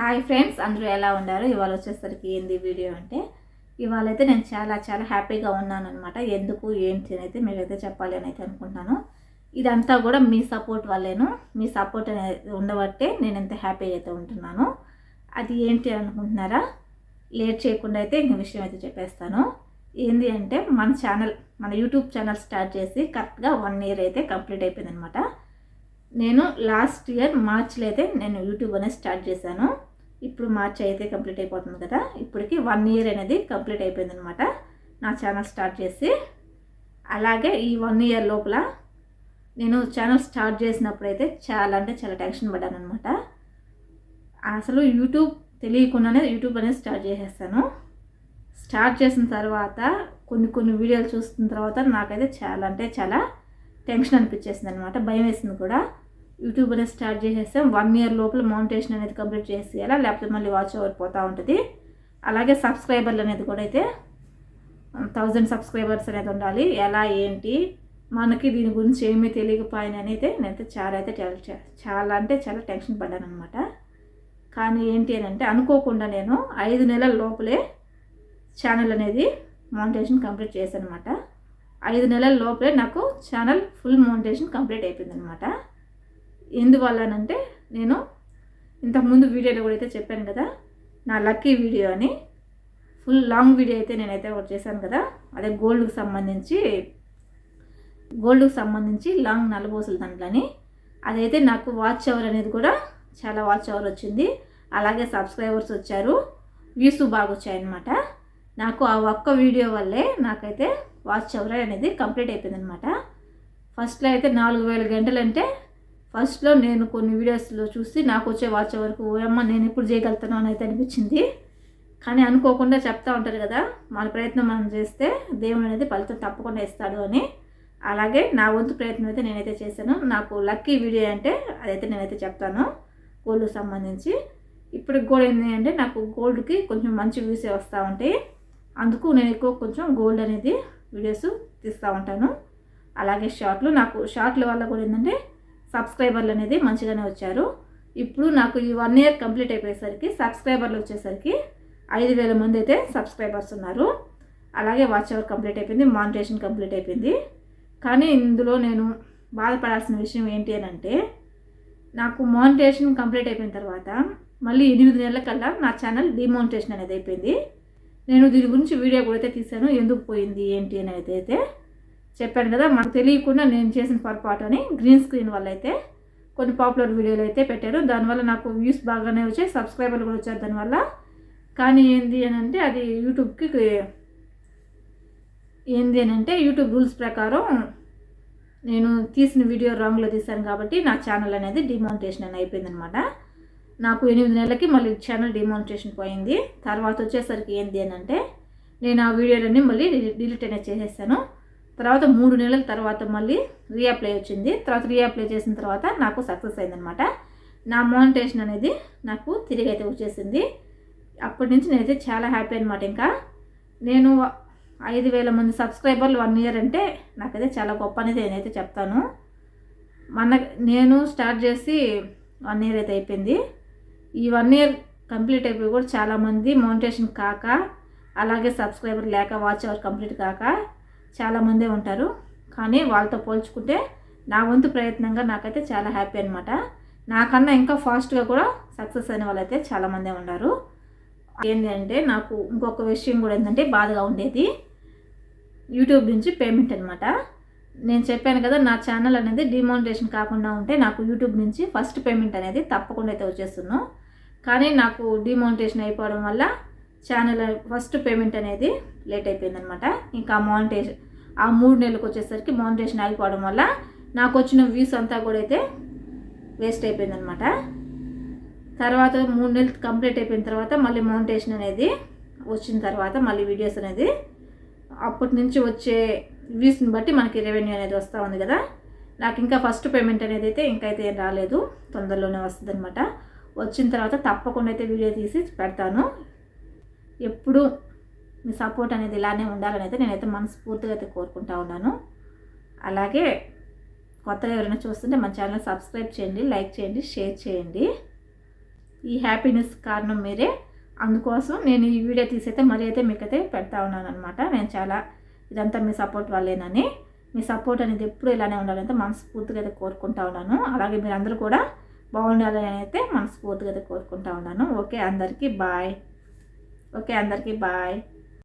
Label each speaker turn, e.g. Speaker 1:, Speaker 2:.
Speaker 1: Hi friends అందరూ ఎలా ఉన్నారు? ఇవాళ వచ్చేసరికి ఏంది వీడియో అంటే ఇవాళ అయితే నేను చాలా చాలా హ్యాపీగా ఉన్నాను అనమాట ఎందుకు ఏంటి అని అయితే మీరైతే చెప్పాలి అని అయితే అనుకుంటున్నాను. ఇదంతా కూడా మీ సపోర్ట్ వల్లేను. మీ సపోర్ట్ అనేది ఉండబట్టే నేను ఎంత హ్యాపీగా అయితే ఉంటున్నాను. అది ఏంటి అనుకుంటున్నారా? లేట్ చేయకుండా అయితే ఇంక విషయం అయితే చెప్పేస్తాను. ఏంది అంటే మన ఛానల్ మన యూట్యూబ్ ఛానల్ స్టార్ట్ చేసి కరెక్ట్గా వన్ ఇయర్ అయితే కంప్లీట్ అయిపోయింది అనమాట నేను లాస్ట్ ఇయర్ మార్చ్లో అయితే నేను యూట్యూబ్ అనేది స్టార్ట్ చేశాను. ఇప్పుడు మార్చ్ అయితే కంప్లీట్ అయిపోతుంది కదా. ఇప్పటికి వన్ ఇయర్ అనేది కంప్లీట్ అయిపోయింది అనమాట నా ఛానల్ స్టార్ట్ చేసి. అలాగే ఈ వన్ ఇయర్ లోపల నేను ఛానల్ స్టార్ట్ చేసినప్పుడు అయితే చాలా అంటే చాలా టెన్షన్ పడ్డాను అనమాట అసలు యూట్యూబ్ తెలియకుండానే యూట్యూబ్ అనేది స్టార్ట్ చేసేస్తాను. స్టార్ట్ చేసిన తర్వాత కొన్ని కొన్ని వీడియోలు చూసిన తర్వాత నాకైతే చాలా అంటే చాలా టెన్షన్ అనిపించేసింది అనమాట భయం వేసింది కూడా. యూట్యూబ్ అనేది స్టార్ట్ చేసేస్తాం వన్ ఇయర్ లోపల మౌంటేషన్ అనేది కంప్లీట్ చేసేయాలా? లేకపోతే మళ్ళీ వాచ్ అవర్ పోతూ ఉంటుంది. అలాగే సబ్స్క్రైబర్లు అనేది కూడా అయితే థౌజండ్ సబ్స్క్రైబర్స్ అనేది ఉండాలి. ఎలా ఏంటి మనకి దీని గురించి ఏమీ తెలియకపోయినని అయితే నేనైతే చాలా అయితే చాలా చాలా అంటే చాలా టెన్షన్ పడ్డాను అనమాట కానీ ఏంటి అని అంటే అనుకోకుండా నేను ఐదు నెలల లోపలే ఛానల్ అనేది మౌంటేషన్ కంప్లీట్ చేశాను అనమాట ఐదు నెలల లోపలే నాకు ఛానల్ ఫుల్ మౌంటేషన్ కంప్లీట్ అయిపోయింది అనమాట ఎందువల్లనంటే నేను ఇంతకుముందు వీడియోలో కూడా అయితే చెప్పాను కదా నా లక్కీ వీడియో అని. ఫుల్ లాంగ్ వీడియో అయితే నేనైతే ఒకటి చేశాను కదా అదే గోల్డ్కి సంబంధించి గోల్డ్కి సంబంధించి లాంగ్ నలబోసల దాంట్లోని. అదైతే నాకు వాచ్ అవర్ అనేది కూడా చాలా వాచ్ అవర్ వచ్చింది. అలాగే సబ్స్క్రైబర్స్ వచ్చారు వ్యూస్ బాగా వచ్చాయన్నమాట. నాకు ఆ ఒక్క వీడియో వల్లే నాకైతే వాచ్ అవర్ అనేది కంప్లీట్ అయిపోయింది అనమాట ఫస్ట్లో అయితే నాలుగు వేల గంటలంటే ఫస్ట్లో నేను కొన్ని వీడియోస్లో చూసి నాకు వచ్చే వాచ్ వరకు ఓయమ్మ నేను ఇప్పుడు చేయగలుగుతాను అని అయితే అనిపించింది. కానీ అనుకోకుండా చెప్తా ఉంటారు కదా మన ప్రయత్నం మనం చేస్తే దేవుడు అనేది ఫలితం తప్పకుండా ఇస్తాడు అని. అలాగే నా వంతు ప్రయత్నం అయితే నేనైతే చేశాను. నాకు లక్కీ వీడియో అంటే అదైతే నేనైతే చెప్తాను గోల్డ్కి సంబంధించి. ఇప్పుడు గోల్డ్ ఏంటి అంటే నాకు గోల్డ్కి కొంచెం మంచి వ్యూస్ వస్తూ ఉంటాయి. అందుకు నేను ఎక్కువ కొంచెం గోల్డ్ అనేది వీడియోస్ తీస్తూ ఉంటాను. అలాగే షార్ట్లు నాకు షార్ట్ల వల్ల కూడా ఏంటంటే సబ్స్క్రైబర్లు అనేది మంచిగానే వచ్చారు. ఇప్పుడు నాకు ఈ వన్ ఇయర్ కంప్లీట్ అయిపోయేసరికి సబ్స్క్రైబర్లు వచ్చేసరికి ఐదు వేల మంది అయితే సబ్స్క్రైబర్స్ ఉన్నారు. అలాగే వాచ్ అవర్ కంప్లీట్ అయిపోయింది మానిటేషన్ కంప్లీట్ అయిపోయింది. కానీ ఇందులో నేను బాధపడాల్సిన విషయం ఏంటి అని అంటే నాకు మానిటేషన్ కంప్లీట్ అయిపోయిన తర్వాత మళ్ళీ ఎనిమిది నెలల కల్లా నా ఛానల్ డిమానిటేషన్ అనేది అయిపోయింది. నేను దీని గురించి వీడియో కూడా అయితే తీశాను ఎందుకు పోయింది ఏంటి అనేది అయితే చెప్పాను కదా మాకు తెలియకుండా నేను చేసిన పొరపాటు అని గ్రీన్ స్క్రీన్ వల్ల అయితే కొన్ని పాపులర్ వీడియోలు అయితే పెట్టారు. దానివల్ల నాకు వ్యూస్ బాగానే వచ్చాయి సబ్స్క్రైబర్లు కూడా వచ్చారు దానివల్ల. కానీ ఏంది అని అంటే అది యూట్యూబ్కి ఏంది అని అంటే యూట్యూబ్ రూల్స్ ప్రకారం నేను తీసిన వీడియో రాంగ్లో తీశాను కాబట్టి నా ఛానల్ అనేది డిమానిటేషన్ అని అయిపోయిందనమాట నాకు ఎనిమిది నెలలకి మళ్ళీ ఛానల్ డిమానిటేషన్ పోయింది. తర్వాత వచ్చేసరికి ఏంది అని అంటే నేను ఆ వీడియోలన్నీ మళ్ళీ డిలీట్ అనేది చేసేసాను తర్వాత మూడు నెలల తర్వాత మళ్ళీ రీఅప్లై వచ్చింది. తర్వాత రీఅప్లై చేసిన తర్వాత నాకు సక్సెస్ అయిందనమాట నా మోనిటేషన్ అనేది నాకు తిరిగి అయితే వచ్చేసింది. అప్పటి నుంచి నేనైతే చాలా హ్యాపీ అనమాట ఇంకా. నేను ఐదు వేల మంది సబ్స్క్రైబర్లు వన్ ఇయర్ అంటే నాకైతే చాలా గొప్ప అనేది నేనైతే చెప్తాను. మన నేను స్టార్ట్ చేసి వన్ ఇయర్ అయితే అయిపోయింది. ఈ వన్ ఇయర్ కంప్లీట్ అయిపోయి కూడా చాలామంది మౌంటేషన్ కాక అలాగే సబ్స్క్రైబర్ లేక వాచ్ అవర్ కంప్లీట్ కాక చాలామందే ఉంటారు. కానీ వాళ్ళతో పోల్చుకుంటే నా వంతు ప్రయత్నంగా నాకైతే చాలా హ్యాపీ అనమాట నాకన్నా ఇంకా ఫాస్ట్గా కూడా సక్సెస్ అయిన వాళ్ళైతే చాలామందే ఉన్నారు. ఏంటంటే అంటే నాకు ఇంకొక విషయం కూడా ఏంటంటే బాధగా ఉండేది. యూట్యూబ్ నుంచి పేమెంట్ అనమాట నేను చెప్పాను కదా నా ఛానల్ అనేది డిమానిటేషన్ కాకుండా ఉంటే నాకు యూట్యూబ్ నుంచి ఫస్ట్ పేమెంట్ అనేది తప్పకుండా అయితే వచ్చేస్తున్నాను కానీ నాకు డిమానిటేషన్ అయిపోవడం వల్ల ఛానల్ ఫస్ట్ పేమెంట్ అనేది లేట్ అయిపోయిందనమాట ఇంకా మానిటేషన్ ఆ మూడు నెలలకు వచ్చేసరికి మానిటేషన్ ఆగిపోవడం వల్ల నాకు వచ్చిన వ్యూస్ అంతా కూడా అయితే వేస్ట్ అయిపోయిందనమాట తర్వాత మూడు నెలలు కంప్లీట్ అయిపోయిన తర్వాత మళ్ళీ మౌంటేషన్ అనేది వచ్చిన తర్వాత మళ్ళీ వీడియోస్ అనేది అప్పటి నుంచి వచ్చే వ్యూస్ని బట్టి మనకి రెవెన్యూ అనేది వస్తూ ఉంది కదా. నాకు ఇంకా ఫస్ట్ పేమెంట్ అనేది అయితే ఇంకా అయితే ఏం రాలేదు. తొందరలోనే వస్తుంది అనమాట వచ్చిన తర్వాత తప్పకుండా అయితే వీడియో తీసి పెడతాను. ఎప్పుడు మీ సపోర్ట్ అనేది ఇలానే ఉండాలని అయితే నేనైతే మనస్ఫూర్తిగా అయితే కోరుకుంటా ఉన్నాను. అలాగే కొత్తగా ఎవరైనా చూస్తుంటే మన ఛానల్ సబ్స్క్రైబ్ చేయండి లైక్ చేయండి షేర్ చేయండి. ఈ హ్యాపీనెస్ కారణం మీరే. అందుకోసం నేను ఈ వీడియో తీసైతే మరి అయితే మీకైతే పెడతా ఉన్నాను అనమాట నేను చాలా ఇదంతా మీ సపోర్ట్ వల్లేనని మీ సపోర్ట్ అనేది ఎప్పుడు ఇలానే ఉండాలంటే మనస్ఫూర్తిగా అయితే కోరుకుంటా ఉన్నాను. అలాగే మీరు అందరూ కూడా బాగుండాలని అయితే మనస్ఫూర్తిగా అయితే కోరుకుంటా ఉన్నాను. ఓకే అందరికీ బాయ్ ఓకే అందరికీ బాయ్